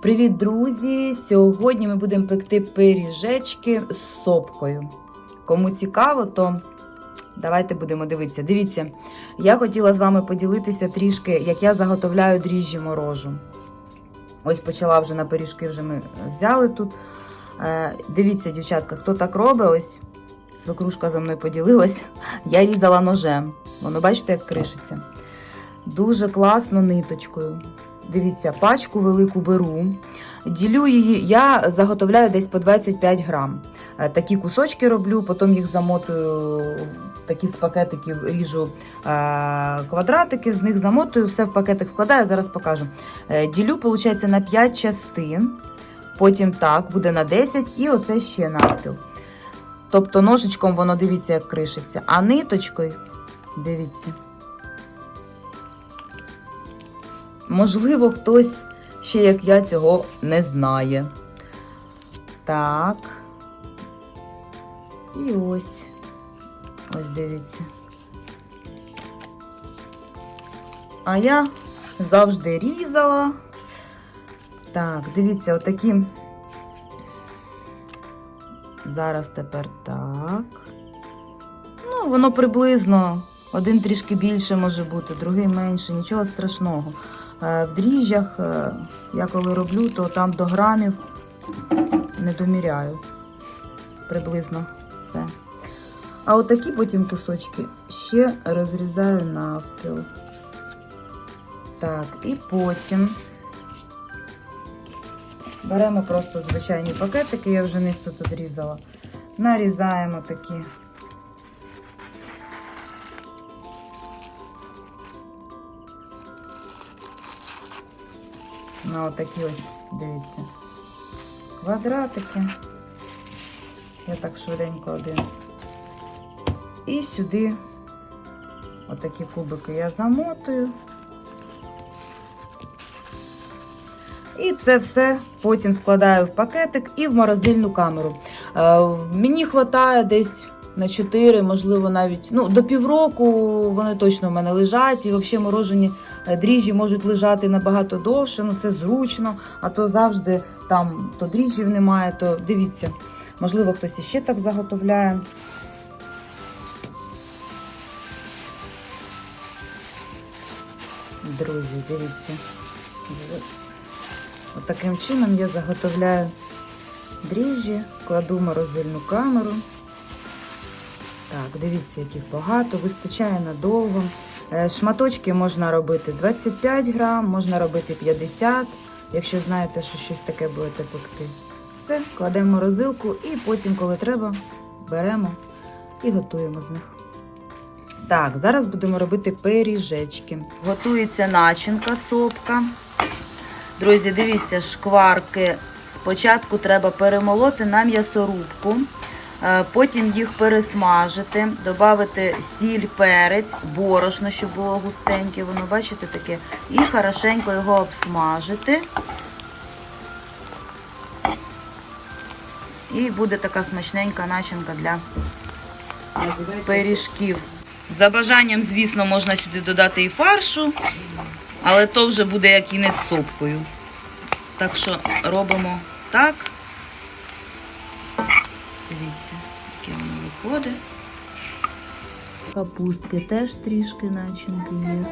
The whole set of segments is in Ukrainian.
Привіт, друзі! Сьогодні ми будемо пекти пиріжечки з сопкою. Кому цікаво, то давайте будемо дивитися. Дивіться, я хотіла з вами поділитися трішки, як я заготовляю дріжджі морожу. Ось почала вже на пиріжки, вже ми взяли тут. Е, Дивіться, дівчатка, хто так робить, ось свекрушка за мною поділилась. Я різала ножем. Воно, бачите, як кришиться. Дуже класно ниточкою. Дивіться, пачку велику беру. Ділю її, я заготовляю десь по 25 грам. Е, Такі кусочки роблю, потім їх замотую, такі з пакетиків ріжу е, квадратики, з них замотую, все в пакетик вкладаю, зараз покажу. Е, Ділю, виходить, на 5 частин, потім так, буде на 10 і оце ще навпіл. Тобто ножичком воно дивіться, як кришиться, а ниточкою, дивіться. Можливо, хтось ще, як я, цього не знає. Так. І ось. Ось дивіться. А я завжди різала. Так, дивіться, отакі. Зараз тепер так. Ну, воно приблизно. Один трішки більше може бути, другий менше, нічого страшного. Е, В дріжджах е, я коли роблю, то там до грамів не доміряю. Приблизно все. А отакі потім кусочки ще розрізаю навпіл. Так, і потім беремо просто звичайні пакетики, я вже низ тут одрізала. Нарізаємо такі. На отакі ось, дивіться, квадратики. Я так швиденько один. І сюди отакі кубики я замотую. І це все потім складаю в пакетик і в морозильну камеру. Е, мені вистачає десь на 4, можливо, навіть ну, до півроку вони точно в мене лежать. І взагалі морожені е, дріжджі можуть лежати набагато довше. Ну це зручно, а то завжди там то дріжджів немає, то дивіться. Можливо, хтось іще так заготовляє. Друзі, дивіться. Отаким чином я заготовляю дріжджі, кладу в морозильну камеру. Так, дивіться, яких багато, вистачає надовго. Е, Шматочки можна робити 25 грам, можна робити 50, якщо знаєте, що щось таке будете пекти. Все, кладемо в морозилку і потім, коли треба, беремо і готуємо з них. Так, зараз будемо робити пиріжечки. Готується начинка, сопка. Друзі, дивіться, шкварки. Спочатку треба перемолоти на м'ясорубку, потім їх пересмажити, додати сіль, перець, борошно, щоб було густеньке, воно, бачите, таке, і хорошенько його обсмажити. І буде така смачненька начинка для пиріжків. За бажанням, звісно, можна сюди додати і фаршу, але то вже буде як і не з сопкою. Так що робимо так. Дивіться, воно. Капустки теж трішки начинки є.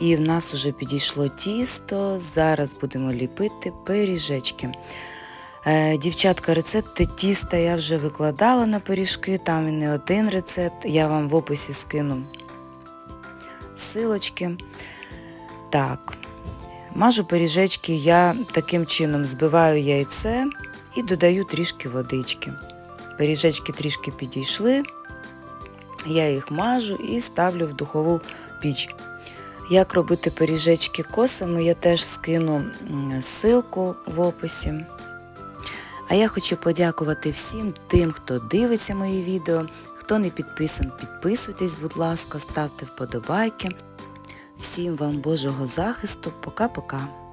І в нас вже підійшло тісто. Зараз будемо ліпити пиріжечки. Е, Дівчатка, рецепти тіста я вже викладала на пиріжки, там і не один рецепт. Я вам в описі скину силочки. Так, мажу пиріжечки я таким чином збиваю яйце і додаю трішки водички. Пиріжечки трішки підійшли, я їх мажу і ставлю в духову піч. Як робити пиріжечки косами, я теж скину ссылку в описі. А я хочу подякувати всім тим, хто дивиться мої відео. Хто не підписан, підписуйтесь, будь ласка, ставте вподобайки. Всім вам Божого захисту. Пока-пока.